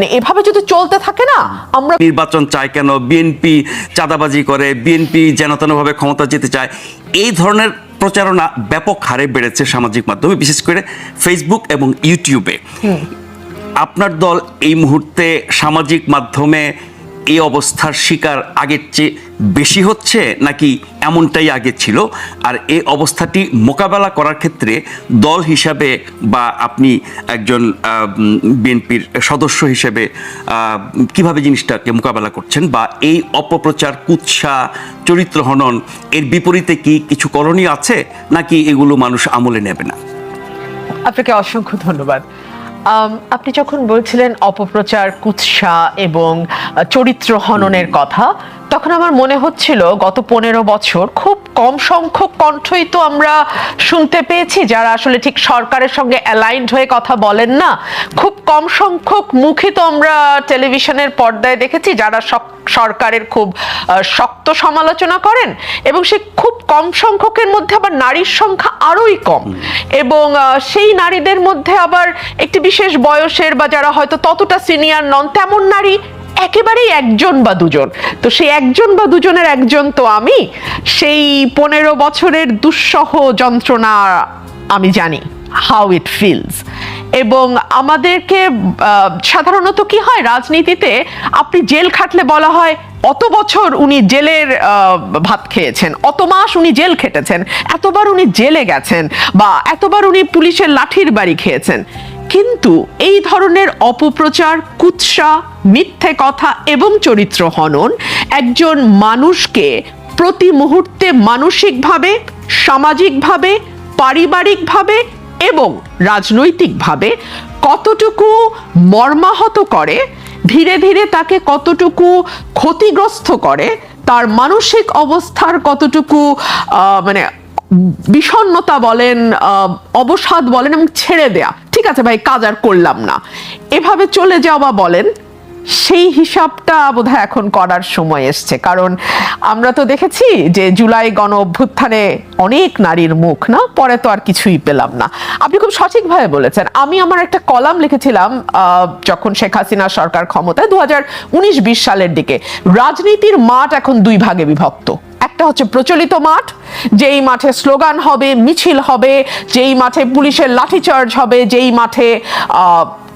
মানে এভাবে যদি চলতে থাকে না আমরা নির্বাচন চাই কেন? বিএনপি চাঁদাবাজি করে বিএনপি যেন তেনভাবে ক্ষমতা যেতে চায়। এই ধরনের প্রচারণা ব্যাপক হারে বেড়েছে সামাজিক মাধ্যমে বিশেষ করে ফেসবুক এবং ইউটিউবে আপনার দল এই মুহূর্তে সামাজিক মাধ্যমে এই অবস্থার শিকার আগের চেয়ে বেশি হচ্ছে নাকি এমনটাই আগে ছিল? আর এই অবস্থাটি মোকাবেলা করার ক্ষেত্রে দল হিসাবে বা আপনি একজন বিএনপির সদস্য হিসেবে কীভাবে জিনিসটাকে মোকাবেলা করছেন বা এই অপপ্রচার, কুৎসা, চরিত্র হনন, এর বিপরীতে কি কিছু করণীয় আছে নাকি এগুলো মানুষ আমলে নেবে না? আপনাকে অসংখ্য ধন্যবাদ। আপনি যখন বলছিলেন অপপ্রচার কুৎসা এবং চরিত্র হননের কথা তখন আমার মনে হচ্ছিল গত পনেরো বছর খুব কম সংখ্যক কণ্ঠই তো আমরা শুনতে পেয়েছি যারা আসলে ঠিক সরকারের সঙ্গে অ্যালাইন্ড হয়ে কথা বলেন না। খুব কম সংখ্যক মুখে তো আমরা টেলিভিশনের পর্দায় দেখেছি যারা সরকারের খুব শক্ত সমালোচনা করেন এবং সে খুব কম সংখ্যকের মধ্যে আবার নারীর সংখ্যা আরোই কম। এবং সেই নারীদের মধ্যে আবার একটি বিশেষ বয়সের বা যারা হয়তো ততটা সিনিয়র নন তেমন নারী একেবারেই একজন বা দুজন। তো সেই একজন বা দুজনের একজন তো আমি। সেই পনেরো বছরের দুঃসহ যন্ত্রণা আমি জানি হাউ ইট ফিলস এবং আমাদেরকে সাধারণত কি হয় রাজনীতিতে, আপনি জেল খাটলে বলা হয়, অত বছর উনি জেলের ভাত খেয়েছেন, অত মাস উনি জেল খেটেছেন, এতবার উনি জেলে গেছেন, বা এতবার উনি পুলিশের লাঠির বাড়ি খেয়েছেন। কিন্তু এই ধরনের অপপ্রচার, কুৎসা, মিথ্যে কথা এবং চরিত্র হনন একজন মানুষকে প্রতি মুহূর্তে মানসিকভাবে, সামাজিকভাবে পারিবারিকভাবে এবং রাজনৈতিকভাবে কতটুকু মর্মাহত করে, ধীরে ধীরে তাকে কতটুকু ক্ষতিগ্রস্ত করে, তার মানসিক অবস্থার কতটুকু মানে বিষণ্ণতা বলেন অবসাদ বলেন এবং ছেড়ে দেয়া। ঠিক আছে ভাই, কাজ আর করলাম না। এভাবে চলে যাওয়া বলেন সেই হিসাবটা বোধহয় এখন করার সময় এসছে। কারণ আমরা তো দেখেছি যে জুলাই গণ অভ্যুত্থানে অনেক নারীর মুখ, না? পরে তো আর কিছুই পেলাম না। আপনি খুব সঠিকভাবে বলেছেন। আমি আমার একটা কলাম লিখেছিলাম যখন শেখ হাসিনা সরকার ক্ষমতায় দু হাজার উনিশ বিশ সালের দিকে। রাজনীতির মাঠ এখন দুই ভাগে বিভক্ত। একটা হচ্ছে প্রচলিত মাঠ, যেই মাঠে স্লোগান হবে, মিছিল হবে, যেই মাঠে পুলিশের লাঠিচার্জ হবে, যেই মাঠে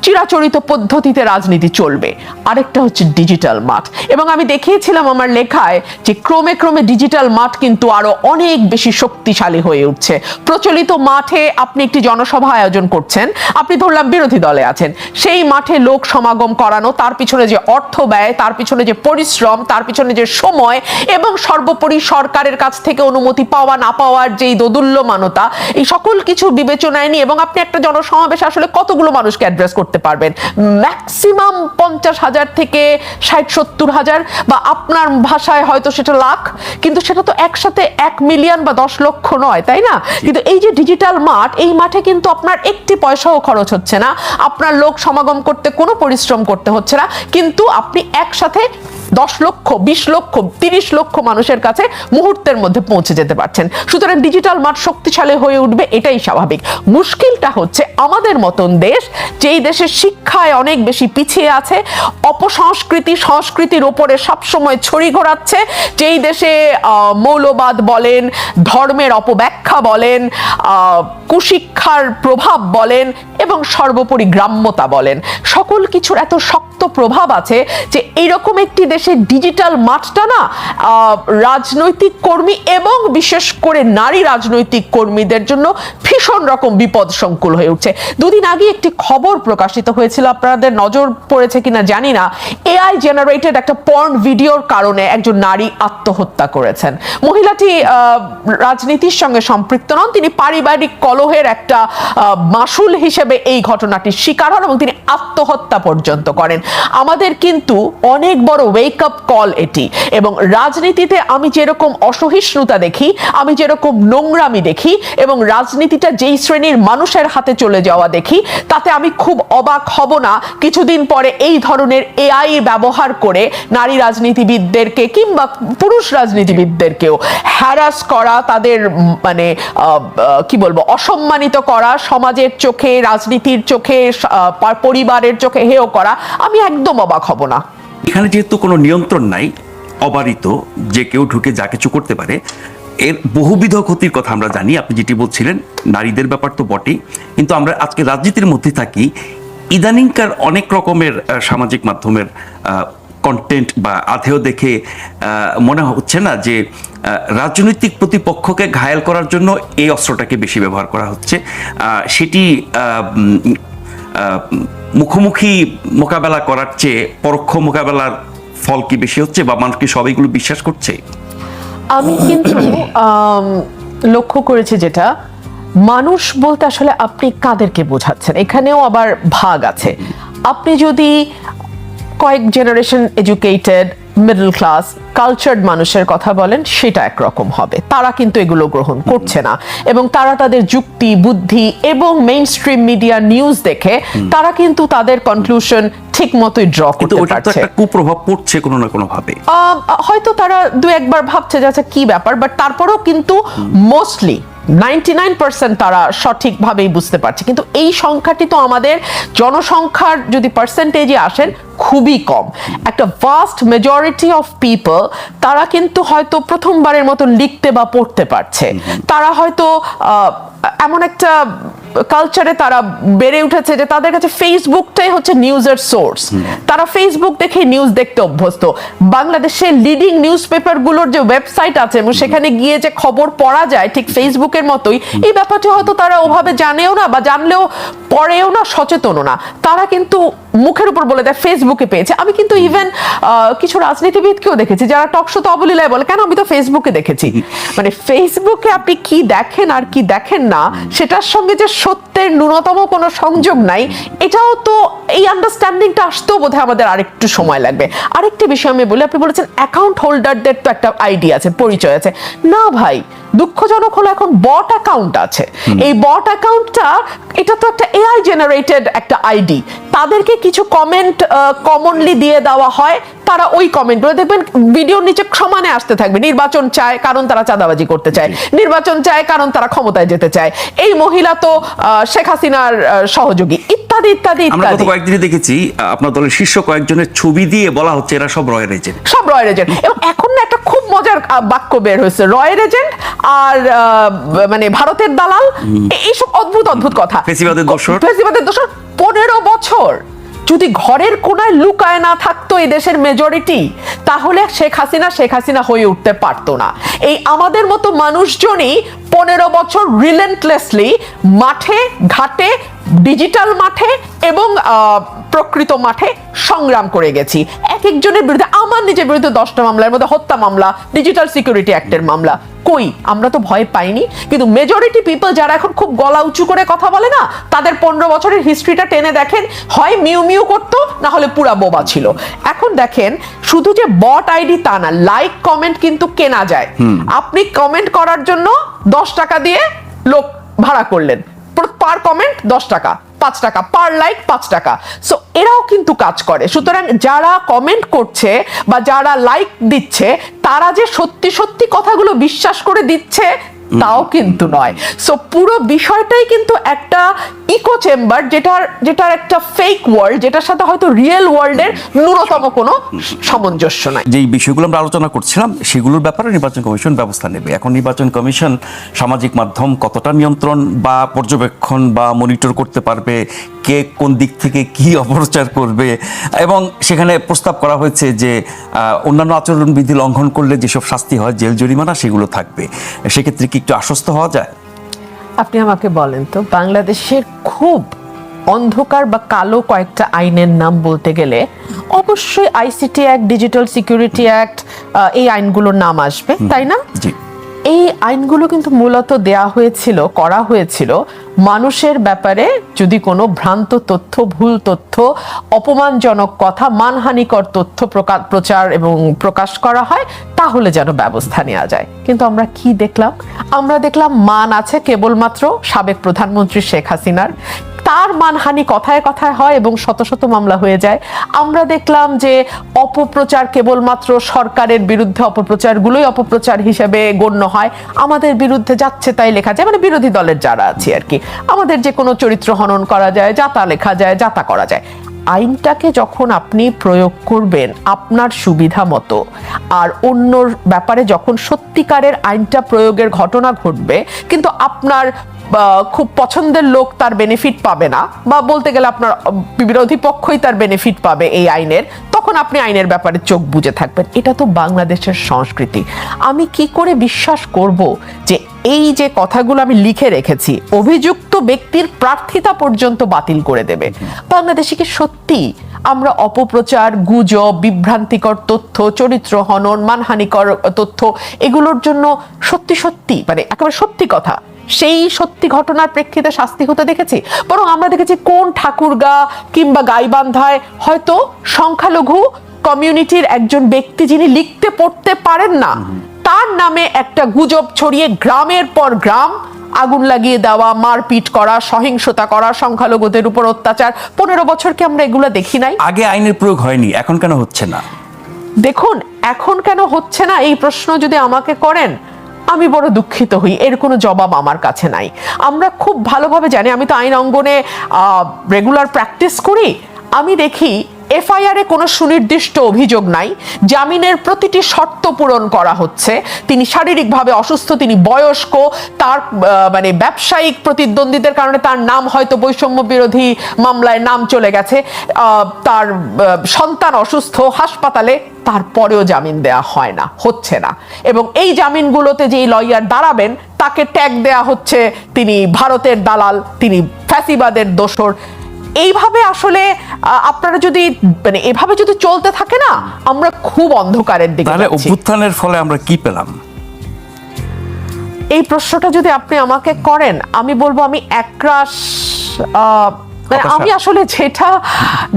চিরাচরিত পদ্ধতিতে রাজনীতি চলবে। আরেকটা হচ্ছে ডিজিটাল মাঠ এবং আমি দেখিয়েছিলাম আমার লেখায় যে ক্রমে ক্রমে ডিজিটাল মাঠ কিন্তু আরও অনেক বেশি শক্তিশালী হয়ে উঠছে। প্রচলিত মাঠে আপনি একটি জনসভা আয়োজন করছেন। আপনি ধরলাম বিরোধী দলে আছেন। সেই মাঠে লোক সমাগম করানো, তার পিছনে যে অর্থ ব্যয়, তার পিছনে যে পরিশ্রম, তার পিছনে যে সময় এবং সর্বোপরি সরকারের কাছ থেকে অনুমতি পাওয়া, না পাওয়ার যেই দোদুল্যমানতা, এই সকল কিছু বিবেচনায় নিয়ে এবং আপনি একটা জনসমাবেশে আসলে কতগুলো মানুষকে অ্যাড্রেস করতে পারবেন। ম্যাক্সিমাম পঞ্চাশ হাজার থেকে ষাট সত্তর হাজার বা আপনার ভাষায় হয়তো সেটা লাখ কিন্তু সেটা তো একসাথে এক মিলিয়ন বা দশ লক্ষ নয় তাই না? কিন্তু এই যে ডিজিটাল মাঠ এই মাঠে কিন্তু আপনার একটি পয়সাও খরচ হচ্ছে না। আপনার লোক সমাগম করতে কোনো পরিশ্রম করতে হচ্ছে না। কিন্তু আপনি একসাথে দশ লক্ষ, বিশ লক্ষ, তিরিশ লক্ষ মানুষের কাছে মুহূর্তের মধ্যে পৌঁছে যেতে পারছেন। সুতরাং ডিজিটাল মাঠ শক্তিশালী হয়ে উঠবে, এটাই স্বাভাবিক। মুশকিলটা হচ্ছে আমাদের মতন দেশ, যেই দেশের শিক্ষায় অনেক বেশি পিছিয়ে আছে, অপসংস্কৃতি, সংস্কৃতির ওপরে সবসময় ছড়ি ঘোরাচ্ছে, যেই দেশে মৌলবাদ বলেন, ধর্মের অপব্যাখ্যা বলেন কুশিক্ষার প্রভাব বলেন, এবং সর্বোপরি গ্রাম্যতা বলেন। সকল কিছুর এত শক্ত প্রভাব আছে যে এইরকম একটি দেশের ডিজিটাল মাঠটা না রাজনৈতিক কর্মী এবং বিশেষ করে নারী রাজনৈতিক কর্মীদের জন্য ভীষণ রকম বিপদ সংকুল হয়ে উঠছে। দুদিন আগে একটি খবর প্রকাশিত হয়েছিল, আপনাদের নজর পড়েছে কিনা জানি না এআই জেনারেটেড একটা পর্ন ভিডিওর কারণে একজন নারী আত্মহত্যা করেছেন। মহিলাটি রাজনীতির সঙ্গে সম্পৃক্ত নন, তিনি পারিবারিক কলহের একটা মাসুল হিসেবে এই ঘটনাটির শিকার হন এবং তিনি আত্মহত্যা পর্যন্ত করেন। আমাদের কিন্তু অনেক বড় ওয়েক আপ কল এটি। এবং রাজনীতিতে আমি যেরকম অসহিষ্ণুতা দেখি, আমি যেরকম নোংরামি দেখি, এবং রাজনীতিটা যেই শ্রেণির মানুষের হাতে চলে যাওয়া দেখি, তাতে আমি খুব অবাক হব না। কিছুদিন পরে এই ধরনের এআই ব্যবহার করে নারী রাজনীতিবিদদেরকে কিংবা পুরুষ রাজনীতিবিদদেরকেও হ্যারাস করা, তাদের মানে কি বলব, অসম্মানিত করা, সমাজের চোখে, রাজনীতির চোখে পরিবারের চোখে হেয় করা, আমি একদম অবাক হব না। এখানে যেহেতু কোনো নিয়ন্ত্রণ নাই, অবারিত, যে কেউ ঢুকে যা কিছু করতে পারে, এর বহুবিধ ক্ষতির কথা আমরা জানি, আপনি যেটি বলছিলেন, নারীদের ব্যাপার তো বটেই, কিন্তু আমরা আজকে রাজনীতির মধ্যে থাকি, ইদানিংকার অনেক রকমের সামাজিক মাধ্যমের কন্টেন্ট বা আধেও দেখে মনে হচ্ছে না যে রাজনৈতিক প্রতিপক্ষকে ঘায়াল করার জন্য এই অস্ত্রটাকে বেশি ব্যবহার করা হচ্ছে। সেটি মুখোমুখি মোকাবেলা করার চেয়ে পরোক্ষ মোকাবেলার ফল কি বেশি হচ্ছে বা মানুষ কি সবাইগুলো বিশ্বাস করছে? আমি কিন্তু লক্ষ্য করেছি যেটা, মানুষ বলতে আসলে আপনি কাদেরকে বোঝাচ্ছেন? এখানেও আবার ভাগ আছে। আপনি যদি কয়েক generation educated middle class cultured মানুষের কথা বলেন সেটা একরকম হবে। তারা কিন্তু এগুলো গ্রহণ করছে না। এবং তারা তাদের যুক্তি বুদ্ধি এবং মেইন স্ট্রিম মিডিয়া নিউজ দেখে তারা কিন্তু তাদের কনক্লুশন ঠিক মতোই ড্র করতে পারছে। একটা কুপ্রভাব পড়ছে কোনো না কোনো ভাবে হয়তো তারা দু একবার ভাবছে যে আচ্ছা কি ব্যাপার? বাট তারপরেও কিন্তু মোস্টলি নাইনটি নাইন পার্সেন্ট তারা সঠিকভাবেই বুঝতে পারছে। কিন্তু এই সংখ্যাটি তো আমাদের জনসংখ্যার যদি পার্সেন্টেজে আসেন খুবই কম। একটা ভাস্ট মেজরিটি অফ পিপল তারা কিন্তু হয়তো প্রথমবারের মতো লিখতে বা পড়তে পারছে। তারা হয়তো এমন একটা কালচারে তারা বেড়ে উঠেছে যে তাদের কাছে ফেসবুকটাই হচ্ছে নিউজের সোর্স তারা ফেসবুক দেখে নিউজ দেখতে অভ্যস্ত। বাংলাদেশের লিডিং নিউজ পেপারগুলোর যে ওয়েবসাইট আছে এবং সেখানে গিয়ে যে খবর পড়া যায় ঠিক ফেসবুকের মতোই, এই ব্যাপারটি হয়তো তারা ওভাবে জানেও না বা জানলেও পড়েও না, সচেতনও না। তারা কিন্তু মুখের উপর বলে দেয় ফেসবুকে পেয়েছে। আমি কিন্তু ইভেন কিছু রাজনীতিবিদকেও দেখেছি যারা টক শোতে অবলীলায় বলে, কেন আমি তো ফেসবুকে দেখেছি? মানে ফেসবুকে আপনি কি দেখেন আর কি দেখেন না, সেটার সঙ্গে যে সত্যের ন্যূনতম কোনো সংযোগ নাই। এটাও তো এই আন্ডারস্ট্যান্ডিংটা আসতেও বোধহয় আমাদের আরেকটু সময় লাগবে। আরেকটি বিষয় আমি বলি, আপনি বলেছেন অ্যাকাউন্ট হোল্ডারদের তো একটা আইডিয়া আছে, পরিচয় আছে। না ভাই দুঃখজনক হলো এখন বট অ্যাকাউন্ট আছে। এই বট অ্যাকাউন্টটা এটা তো একটা এআই জেনারেটেড একটা আইডি তাদেরকে কিছু কমেন্ট কমনলি দিয়ে দেওয়া হয় তারা ওই কমেন্টগুলো দেখবেন ভিডিওর নিচে সমানে আসতে থাকবে নির্বাচন চায় কারণ তারা চাঁদাবাজি করতে চায় নির্বাচন চায় কারণ তারা ক্ষমতায় যেতে চায়। এই মহিলা তো শেখ হাসিনার সহযোগী ইত্যাদি ইত্যাদি আমরা গত কয়েকদিনে দেখেছি আপনার দলের শীর্ষ কয়েকজনের ছবি দিয়ে বলা হচ্ছে এরা সব রয়ের এজেন্ট সব রয়ের এজেন্ট এবং এখন না একটা খুব মজার বাক্য বের হয়েছে। রয়ের এজেন্ট আর মানে ভারতের দালাল? এইসব অদ্ভুত অদ্ভুত কথা। ফেসিবাদের দোসর। ফেসিবাদের দোষর পনেরো বছর। যদি ঘরের কোনায় লুকায় না থাকতো এই দেশের মেজরিটি তাহলে শেখ হাসিনা শেখ হাসিনা হয়ে উঠতে পারতো না। এই আমাদের মতো মানুষজনই পনেরো বছর রিলেন্টলেসলি মাঠে ঘাটে ডিজিটাল মাঠে এবং প্রকৃত মাঠে সংগ্রাম করে গেছি। এক একজনের বিরুদ্ধে আমার নিজের বিরুদ্ধে দশটা মামলার মধ্যে হত্যা মামলা ডিজিটাল সিকিউরিটি অ্যাক্টের মামলা। কই? আমরা তো ভয় পাইনি। কিন্তু মেজরিটি পিপল যারা এখন খুব গলা উঁচু করে কথা বলে না তাদের পনেরো বছরের হিস্ট্রিটা টেনে দেখেন হয় মিউ মিউ করতো না হলে পুরা বোবা ছিল। এখন দেখেন শুধু যে বট আইডি তা না লাইক কমেন্ট কিন্তু কেনা যায়। আপনি কমেন্ট করার জন্য দশ টাকা দিয়ে লোক ভাড়া করলেন। পার কমেন্ট দশ টাকা, পাঁচ টাকা পার লাইক পাঁচ টাকা। সো এরাও কিন্তু কাজ করে। সুতরাং যারা কমেন্ট করছে বা যারা লাইক দিচ্ছে, তারা যে সত্যি সত্যি কথাগুলো বিশ্বাস করে দিচ্ছে তাও কিন্তু নয়। সো পুরো বিষয়টাই কিন্তু একটা ইকো চেম্বার যেটার যেটার একটা ফেক ওয়ার্ল্ড যেটার সাথে হয়তো রিয়েল ওয়ার্ল্ডের ন্যূনতম কোনো সামঞ্জস্য নাই। যেই বিষয়গুলো আমরা আলোচনা করছিলাম, সেগুলোর ব্যাপারে নির্বাচন কমিশন ব্যবস্থা নেবে। এখন নির্বাচন কমিশন সামাজিক মাধ্যম কতটা নিয়ন্ত্রণ বা পর্যবেক্ষণ বা মনিটর করতে পারবে কে কোন দিক থেকে কি অপপ্রচার করবে? এবং সেখানে প্রস্তাব করা হয়েছে যে অন্যান্য আচরণবিধি লঙ্ঘন করলে যেসব শাস্তি হয় জেল জরিমানা সেগুলো থাকবে। সেক্ষেত্রে কি একটু আশ্বস্ত হওয়া যায়? আপনি আমাকে বলেন তো বাংলাদেশের খুব অন্ধকার বা কালো কয়েকটা আইনের নাম বলতে গেলে অবশ্যই ICT act digital security act এই আইনগুলোর নাম আসবে তাই না? জি। এই আইনগুলো কিন্তু মূলত দেয়া হয়েছিল, করা হয়েছিল মানুষের ব্যাপারে যদি কোনো ভ্রান্ত তথ্য, ভুল তথ্য, অপমানজনক কথা, মানহানিকর তথ্য প্রচার এবং প্রকাশ করা হয়, তাহলে যেন ব্যবস্থা নেওয়া যায়। কিন্তু আমরা কি দেখলাম? আমরা দেখলাম মান আছে কেবলমাত্র সাবেক প্রধানমন্ত্রী শেখ হাসিনার। তার মানহানি কথায় কথায় হয় এবং শত শত মামলা হয়ে যায়। আমরা দেখলাম যে অপপ্রচার কেবলমাত্র সরকারের বিরুদ্ধে অপপ্রচারগুলোই অপপ্রচার হিসেবে গণ্য হয়। আমাদের বিরুদ্ধে যাচ্ছে তাই লেখা যায় মানে বিরোধী দলের যারা আছে আর কি। আমাদের যে কোনো চরিত্র হনন করা যায় যাতা লেখা যায় যাতা করা যায়। আইনটাকে যখন আপনি প্রয়োগ করবেন আপনার সুবিধা মতো, আর অন্যর ব্যাপারে যখন সত্যিকারের আইনটা প্রয়োগের ঘটনা ঘটবে, কিন্তু আপনার খুব পছন্দের লোক তার বেনিফিট পাবে না, বা বলতে গেলে আপনার, বিরোধী পক্ষই তার বেনিফিট পাবে এই আইনের, তখন আপনি আইনের ব্যাপারে চোখ বুজে থাকবেন। এটা তো বাংলাদেশের সংস্কৃতি। আমি কি করে বিশ্বাস করব যে এই যে কথাগুলো আমি লিখে রেখেছি, অভিযুক্ত ব্যক্তির প্রার্থিতা পর্যন্ত বাতিল করে দেবে। বাংলাদেশে কি সত্যি আমরা অপপ্রচার, গুজব, বিভ্রান্তিকর তথ্য, চরিত্র হনন, মানহানিকর তথ্য এগুলোর জন্য সত্যি সত্যি মানে একেবারে সত্যি কথা, সেই সত্যি ঘটনার প্রেক্ষিতে শাস্তি হতে দেখেছি? বরং আমরা দেখেছি কোন ঠাকুরগা কিংবা গাইবান্ধায় হয়তো সংখ্যালঘু কমিউনিটির একজন ব্যক্তি যিনি লিখতে পড়তে পারেন না। তার নামে একটা গুজব ছড়িয়ে গ্রামের পর গ্রাম আগুন লাগিয়ে দেওয়া মারপিট করা সহিংসতা করা সংখ্যালঘুদের উপর অত্যাচার। পনেরো বছর কি আমরা এগুলো দেখি নাই? আগে আইনের প্রয়োগ হয়নি এখন কেন হচ্ছে না? দেখুন এখন কেন হচ্ছে না? এই প্রশ্ন যদি আমাকে করেন আমি বড় দুঃখিত হই। এর কোনো জবাব আমার কাছে নাই। আমরা খুব ভালোভাবে জানি আমি তো আইন অঙ্গনে রেগুলার প্র্যাকটিস করি। আমি দেখি এফআইআর কোনো সুনির্দিষ্ট অভিযোগ নাই। জামিনের প্রতিটি শর্ত পূরণ করা হচ্ছে। তিনি শারীরিকভাবে অসুস্থ, তিনি বয়স্ক, তার মানে ব্যবসায়িক প্রতিদ্বন্দ্বীদের কারণে তার নাম হয়তো বৈষম্য বিরোধী মামলায় নাম চলে গেছে। তার সন্তান অসুস্থ, হাসপাতালে তারপরেও জামিন দেয়া হয় না, হচ্ছে না। এবং এই জামিনগুলোতে যেই লয়ার দাঁড়াবেন, তাকে ট্যাগ দেয়া হচ্ছে। তিনি ভারতের দালাল, তিনি ফ্যাসিবাদের দোসর এইভাবে আসলে আপনারা যদি মানে এভাবে যদি চলতে থাকে না আমরা খুব অন্ধকারের দিকে তাহলে অভ্যুত্থানের ফলে আমরা কি পেলাম? এই প্রশ্নটা যদি আপনি আমাকে করেন আমি বলব আমি একরাশ মানে আমি আসলে যেটা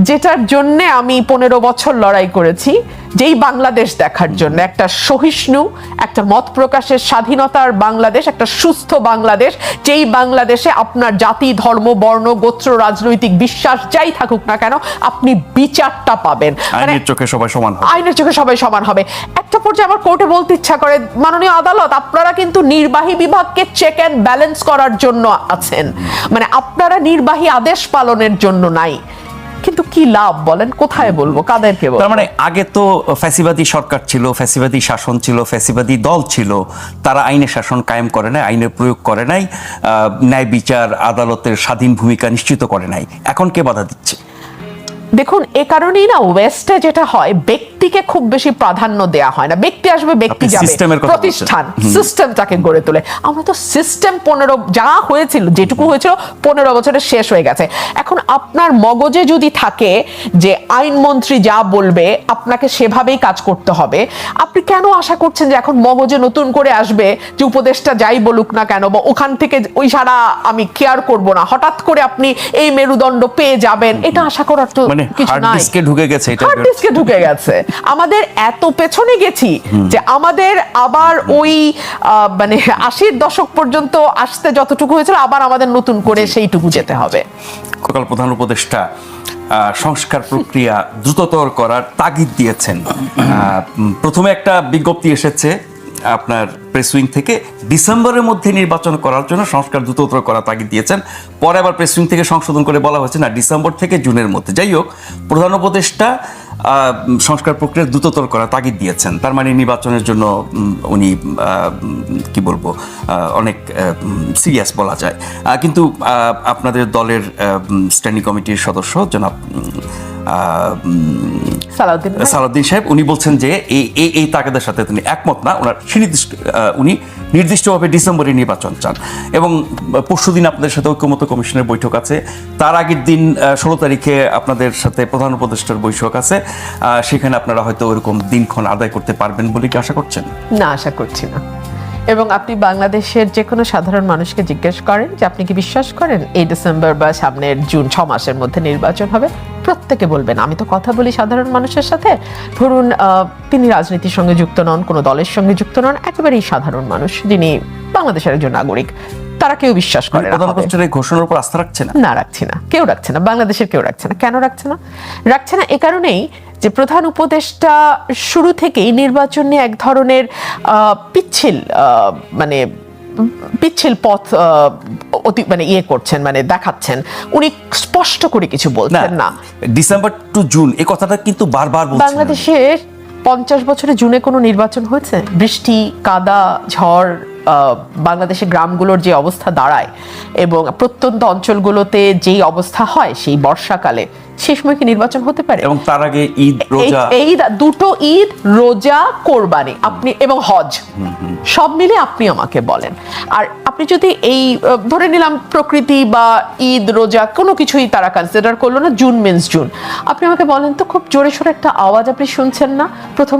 যেটার জন্য আমি পনেরো বছর লড়াই করেছি যেই বাংলাদেশ দেখার জন্য একটা সহিষ্ণু একটা মত প্রকাশের স্বাধীনতার বাংলাদেশ একটা সুস্থ বাংলাদেশ যেই বাংলাদেশে আপনার জাতি ধর্ম বর্ণ গোত্র রাজনৈতিক বিশ্বাস যাই থাকুক না কেন আপনি বিচারটা পাবেন। মানে আইনের চোখে সবাই সমান হবে। আইনের চোখে সবাই সমান হবে। একটা পর্যায়ে আমার কোর্টে বলতে ইচ্ছা করে মাননীয় আদালত আপনারা কিন্তু নির্বাহী বিভাগকে চেক অ্যান্ড ব্যালেন্স করার জন্য আছেন। মানে আপনারা নির্বাহী আদেশ পালনের জন্য নাই। কিন্তু কি লাভ বলেন? কোথায় বলব? কাদেরকে বলব? তার মানে আগে তো ফ্যাসিবাদী সরকার ছিল, ফ্যাসিবাদী শাসন ছিল, ফ্যাসিবাদী দল ছিল। তারা আইনের শাসন কায়েম করে নাই, আইনের প্রয়োগ করে নাই ন্যায় বিচার, আদালতের স্বাধীন ভূমিকা নিশ্চিত করে নাই। এখন কে বাধা দিচ্ছে? দেখুন এ কারণেই না ওয়েস্টে যেটা হয় ব্যক্তিকে খুব বেশি প্রাধান্য দেয়া হয় না। ব্যক্তি আসবে ব্যক্তি যাবে। প্রতিষ্ঠান সিস্টেমটাকে গড়ে তোলে। আমরা তো সিস্টেম পনেরো যা হয়েছিল যেটুকু হয়েছিল পনেরো বছরে শেষ হয়ে গেছে। এখন আপনার মগজে যদি থাকে যে আইনমন্ত্রী যা বলবে আপনাকে সেভাবেই কাজ করতে হবে। আপনি কেন আশা করছেন যে এখন মগজে নতুন করে আসবে যে উপদেশটা যাই বলুক না কেন বা ওখান থেকে ওই সারা আমি কেয়ার করব না? হঠাৎ করে আপনি এই মেরুদণ্ড পেয়ে যাবেন। এটা আশা করার তো মানে হার্ড ডিস্কে ঢুকে গেছে এটা হার্ড ডিস্কে ঢুকে গেছে। আমাদের এত পেছনে গেছি যে আমাদের আবার ওই মানে আশির দশক পর্যন্ত আসতে যতটুকু হয়েছিল আবার আমাদের নতুন করে সেইটুকু যেতে হবে। গতকাল প্রধান উপদেষ্টা সংস্কার প্রক্রিয়া দ্রুততর করার তাগিদ দিয়েছেন। প্রথমে একটা বিজ্ঞপ্তি এসেছে আপনার প্রেস উইং থেকে ডিসেম্বরের মধ্যে নির্বাচন করার জন্য সংস্কার দ্রুততর করার তাগিদ দিয়েছেন। পরে আবার প্রেস উইং থেকে সংশোধন করে বলা হয়েছে, না, ডিসেম্বর থেকে জুনের মধ্যে। যাই হোক, প্রধান উপদেষ্টা সংস্কার প্রক্রিয়া দ্রুততর করার তাগিদ দিয়েছেন। তার মানে নির্বাচনের জন্য উনি কি বলব অনেক সিরিয়াস বলা যায়। কিন্তু আপনাদের দলের স্ট্যান্ডিং কমিটির সদস্য জনাব সালাউদ্দিন সাহেব উনি বলছেন যে এই এই এই তাগাদের সাথে তিনি একমত না। ওনার সুনির্দিষ্ট উনি নির্দিষ্টভাবে ডিসেম্বরে নির্বাচন চান। এবং পরশু দিন আপনাদের সাথে ঐক্যমত কমিশনের বৈঠক আছে। তার আগের দিন ষোলো তারিখে আপনাদের সাথে প্রধান উপদেষ্টার বৈঠক আছে। সেখানে আপনারা হয়তো ওরকম দিনক্ষণ আদায় করতে পারবেন বলে কি আশা করছেন? না আশা করছি না। এবং আপনি বাংলাদেশের যে কোনো সাধারণ মানুষকে জিজ্ঞেস করেন যে আপনি কি বিশ্বাস করেন এই ডিসেম্বর বা সামনের জুন ছ মাসের মধ্যে নির্বাচন হবে? প্রত্যেকে বলবেন। আমি তো কথা বলি সাধারণ মানুষের সাথে। ধরুন তিনি রাজনীতির সঙ্গে যুক্ত নন কোনো দলের সঙ্গে যুক্ত নন একেবারেই সাধারণ মানুষ যিনি বাংলাদেশের একজন নাগরিক। তারা কেউ বিশ্বাস করে না ঘোষণার উপর আস্থা রাখছে না? না রাখছি না। কেউ রাখছে না। বাংলাদেশের কেউ রাখছে না। কেন রাখছে না? রাখছে না এ কারণেই যে প্রধান উপদেষ্টা শুরু থেকেই নির্বাচন নিয়ে এক ধরনের পিচ্ছিল মানে পিচ্ছিল পথ অতি মানে ইয়ে করছেন মানে দেখাচ্ছেন। উনি স্পষ্ট করে কিছু বলছেন না ডিসেম্বর টু জুন এই কথাটা কিন্তু বারবার বাংলাদেশের পঞ্চাশ বছরে জুনে কোনো নির্বাচন হয়েছে? বৃষ্টি কাদা ঝড় আহ, বাংলাদেশের গ্রামগুলোর যে অবস্থা দাঁড়ায় এবং প্রত্যন্ত অঞ্চলগুলোতে যেই অবস্থা হয় সেই বর্ষাকালে সে সময় কি নির্বাচন হতে পারে? এবং তার আগে ঈদ রোজা। এই দুটো ঈদ রোজা কোরবানি আপনি এবং হজ। সব মিলে আপনি আমাকে বলেন। আর আপনি যদি এই ধরে নিলাম প্রকৃতি বা ঈদ রোজা কোনো কিছুই তারা কনসিডার করল না জুন মিন্স জুন আপনি আমাকে বলেন তো খুব জোরে সোরে একটা আওয়াজ আপনি শুনছেন না? প্রথম